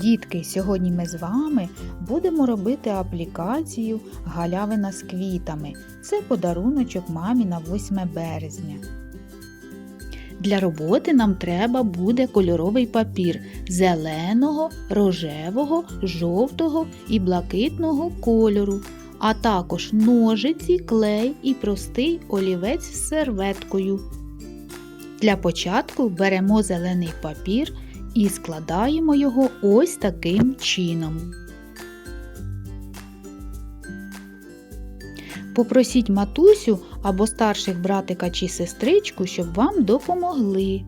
Дітки, сьогодні ми з вами будемо робити аплікацію галявина з квітами. Це подаруночок мамі на 8 березня. Для роботи нам треба буде кольоровий папір зеленого, рожевого, жовтого і блакитного кольору, а також ножиці, клей і простий олівець з серветкою. Для початку беремо зелений папір і складаємо його ось таким чином. Попросіть матусю або старших братика чи сестричку, щоб вам допомогли.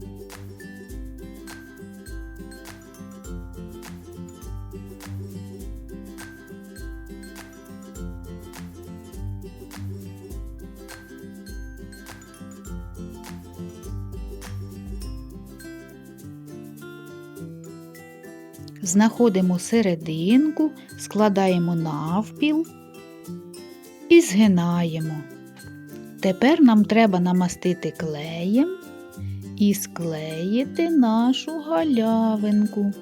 Знаходимо серединку, складаємо навпіл і згинаємо. Тепер нам треба намастити клеєм і склеїти нашу галявинку.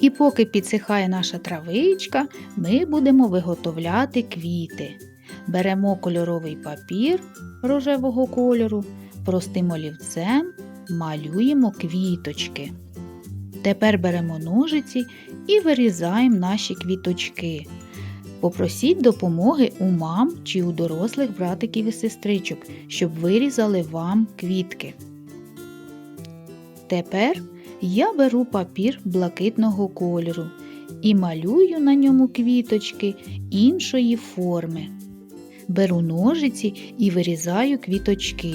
І поки підсихає наша травичка, ми будемо виготовляти квіти. Беремо кольоровий папір рожевого кольору, простим олівцем малюємо квіточки. Тепер беремо ножиці і вирізаємо наші квіточки. Попросіть допомоги у мам чи у дорослих братиків і сестричок, щоб вирізали вам квітки. Тепер я беру папір блакитного кольору і малюю на ньому квіточки іншої форми. Беру ножиці і вирізаю квіточки.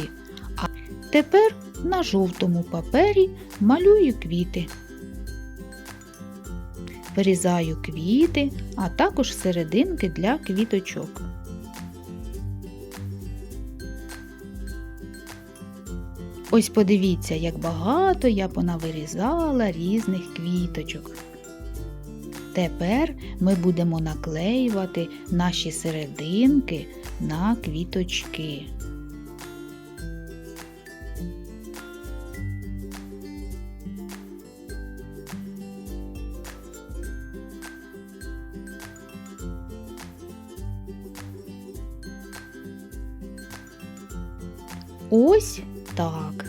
А тепер на жовтому папері малюю квіти. Вирізаю квіти, а також серединки для квіточок. Ось подивіться, як багато я понавирізала різних квіточок. Тепер ми будемо наклеювати наші серединки на квіточки. Ось так.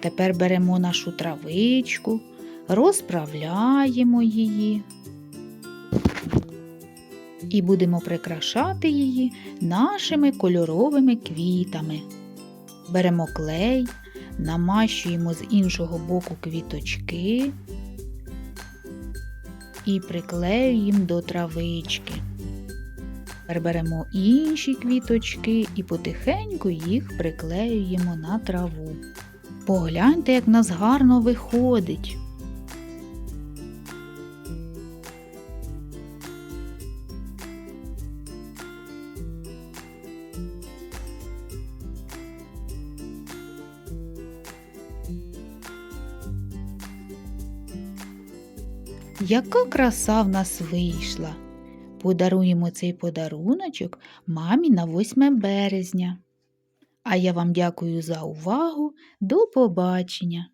Тепер беремо нашу травичку, розправляємо її і будемо прикрашати її нашими кольоровими квітами. Беремо клей, намащуємо з іншого боку квіточки і приклеюємо до травички. Тепер беремо інші квіточки і потихеньку їх приклеюємо на траву. Погляньте, як в нас гарно виходить. Яка краса в нас вийшла! Подаруємо цей подаруночок мамі на 8 березня. А я вам дякую за увагу. До побачення!